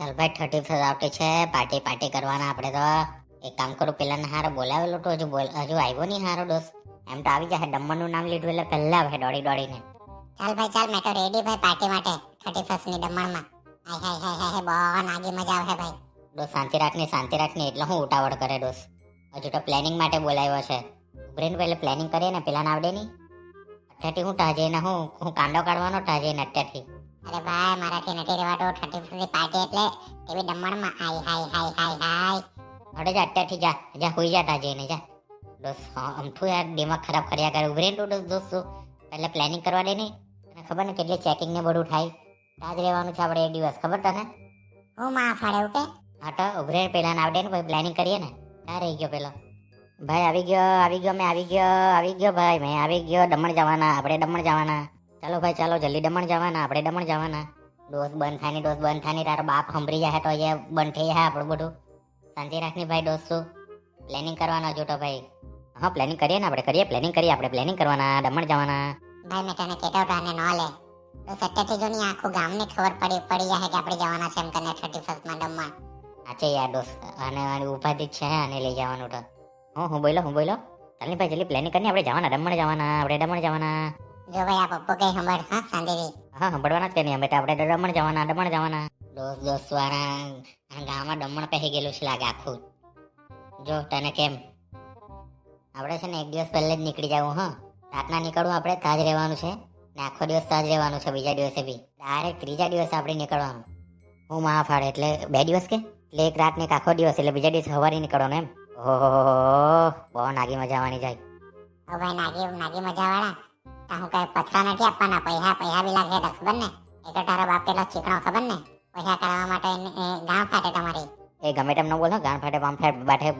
ચાલ ભાઈ thirty first આવતી છે. પાર્ટી પાર્ટી કરવાના આપણે તો. એક કામ કરું પેલા હારો બોલાવેલો તો. હજુ બોલ હજુ આવ્યો નહીં હારો દોસ્ત. એમ તો આવી જશે ડમ્મરનું નામ લીધું એટલે પહેલા આવે દોડી દોડીને. ચાલ ભાઈ ચાલ મેં તો રેડી ભાઈ પાર્ટી માટે. થર્ટી ફર્સ્ટની દમણમાં હાય હાય હાય હાય બહુ નાગી મજા આવે ભાઈ. દોસ્ત શાંતિ રાખની શાંતિ રાખની એટલે હું ઉતાવળ કરે દોસ્ત. હજુ તો પ્લાનિંગ માટે બોલાવ્યો છે. ઉભરીને પહેલે પ્લાનિંગ કરીએ ને પેલા આવડે નહીં. અત્યારથી હું ટાજે હું હું કાંડો કાઢવાનો ટાજે ને અત્યારથી. અરે ભાઈ મારાથી નથી રહેવાતો થર્ટી ફર્સ્ટ પાર્ટી એટલે એવી દમણમાં. હાય હાય હાય હાય હાય. અડે જા અત્યારથી જા. જા હોઈ જા તાજે ને જા. દોસ્ત આમ અમથું યાર દિમાગ ખરાબ કર્યા કરે. ઉભરે તો દોસ્ત દોસ્ત પહેલે પ્લાનિંગ કરવા દે ને તને ખબર ને કેટલી ચેકિંગ ને બધું થાય. તાજ રહેવાનું છે આપણે એ દિવસ. ખબર તને? હું માં ફાડે ઓકે હા તો ઉભરે ને આવડે ને પછી પ્લાનિંગ કરીએ ને. ક્યાં રહી ગયો પેલો ભાઈ આવી ગયો આવી ગયો મેં આવી ગયો આવી ગયો ભાઈ મેં આવી ગયો દમણ જવાના આપણે દમણ જવાના. ચાલો ભાઈ ચાલો જલ્દી દમણ જવાના આપણે દમણ જવાના. દોસ્ત બંધ થાયની દોસ્ત બંધ થાયની તારો બાપ સંભળી જાય તો એ બંધ થઈ જાય આપણું બધું. શાંતિ રાખની ભાઈ શું? પ્લાનિંગ કરવાના જોટો ભાઈ. હા પ્લાનિંગ કરીએ ને આપણે કરીએ પ્લાનિંગ કરીએ આપણે પ્લાનિંગ કરવાના દમણ જવાના. ભાઈ મેં તને કહેતો હતો આને ન લે. તો સત્યથી જો ની આખું ગામને ખબર પડી પડી જાય કે આપણે જવાના છે એમ તને થર્ટી ફર્સ્ટમાં દમણ. સાચે યાર દોસ્ત આને આની ઉપાધિ છે આને લઈ જવાનું તો. હું હું બોલો હું બોલો ચાલની ભાઈ જલ્દી પ્લાનિંગ કરીને આપણે જવાના દમણ જવાના આપણે દમણ જવાના. જો ભાઈ આ પપ્પો કઈ ખબર હા શાંતિથી હા સાંભળવાના જ કે નહીં તો આપણે દમણ જવાના દમણ જવાના દોસ્ત દોસ્ત વાળા ગામમાં દમણ પહેરી ગયેલું છે લાગે આખું જો તને કેમ આપણે છે ને એક દિવસ પહેલે જ નીકળી જવું હા રાતના નીકળવું આપણે તાજ રહેવાનું છે ને આખો દિવસ તાજ રહેવાનું છે બીજા દિવસે બી ડાયરેક્ટ ત્રીજા દિવસે આપણે નીકળવાનું હું મહાફાળ એટલે બે દિવસ કે એટલે એક રાત ને એક આખો દિવસ એટલે બીજા દિવસે સવારે નીકળવાનું એમ ઓહો બહુ નાગી મજા આવવાની જાય હવે નાગી નાગી મજા વાળા તા હું પથરા નથી આપવાના પૈસા પૈસા બી લાગે તો ખબર ને તારો બાપ કેટલો ચીકણો, ખબર ને? પૈસા કાઢવા માટે ગામ ફાટે તમારી. એ ગમે તેમ ન બોલો ગાણ ફાટે પામ ફાટે, બાઠે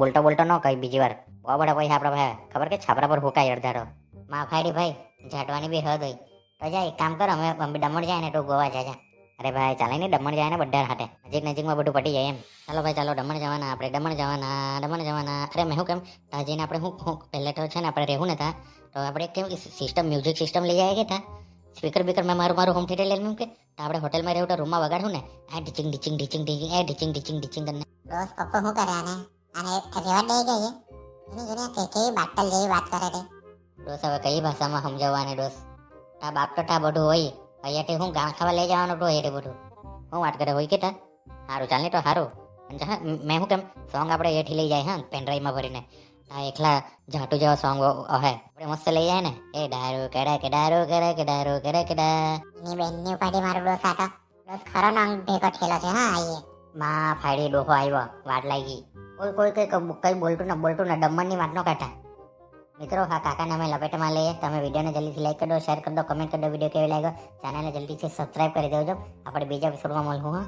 બોલતો બોલતો ન કઈ બીજી વાર. બહુ બધા પૈસા આપણા ભાઈ ખબર કે છાપરા પર હુકાય અડધારો. માં ફાડી, ભાઈ, ઝાટવાની બી હદ હોય. તો જાય, એક કામ કર, અમે દમણ જાય ને, તો ગોવા જા જા. અરે ભાઈ, ચાલે ને દમણ જાય ને, બધા હાટે. નજીક નજીકમાં બધું પટી જાય એમ. ચાલો ભાઈ ચાલો દમણ જવાના આપણે દમણ જવાના દમણ જવાના. અરે મેં શું કેમ? ત્યાં જઈને આપણે હું હું પહેલે તો છે ને આપણે રહેવું ને ત્યાં તો આપણે કેમ સિસ્ટમ મ્યુઝિક સિસ્ટમ લઈ જાય કે ત્યાં સ્પીકર બીકર મેં મારું મારું હોમ થિયેટર લઈ લઉં કે? તો આપણે હોટલમાં રહેવું તો રૂમમાં વગાડું ને? આ ઢીચિંગ ઢીચિંગ ઢીચિંગ ઢીચિંગ એ ઢીચિંગ ઢીચિંગ ઢીચિંગ કરીને. રોજ પપ્પા શું કરે આને? આને રેવા દે ગઈ એની જોડે કે કેવી બાટલ જેવી વાત કરે છે દોસ્ત હવે કઈ ભાષામાં સમજાવવાની ડોસ તા બાપ તો તા બધું હોય. અહીંયાથી હું ગામ ખાવા લઈ જવાનું તો એ બધું. હું વાત કરે હોય કે તા? સારું ચાલ ને તો સારું. અને મેં શું કેમ સોંગ આપણે એઠી લઈ જાય હા પેનડ્રાઈવમાં ભરીને. આ એકલા જાટુ જેવા સોંગ હે. આપણે મસ્ત લઈ જાય ને? એ દારૂ કેડા કે દારૂ કરે કે દારૂ કરે કે ની એની બેનની ઉપાડી મારો ડોસ આકા ડોસ ખરો નો ભેગો થયેલો છે હા આઈએ. માં ફાડી ડોહો આવ્યો વાટ લાગી. કોઈ કોઈ કઈ કઈ બોલતું ને બોલતું ને વાત ન કાઢા મિત્રો હા કાકાને અમે લપેટમાં લઈએ. તમે વિડીયોને જલ્દીથી લાઈક કરી દો શેર કરી દો કમેન્ટ કરી દો વીડિયો કેવી લાગ્યો? ચેનલને જલ્દીથી સબસ્ક્રાઈબ કરી દેજો. આપણે બીજા એપિસોડમાં મળવું હા.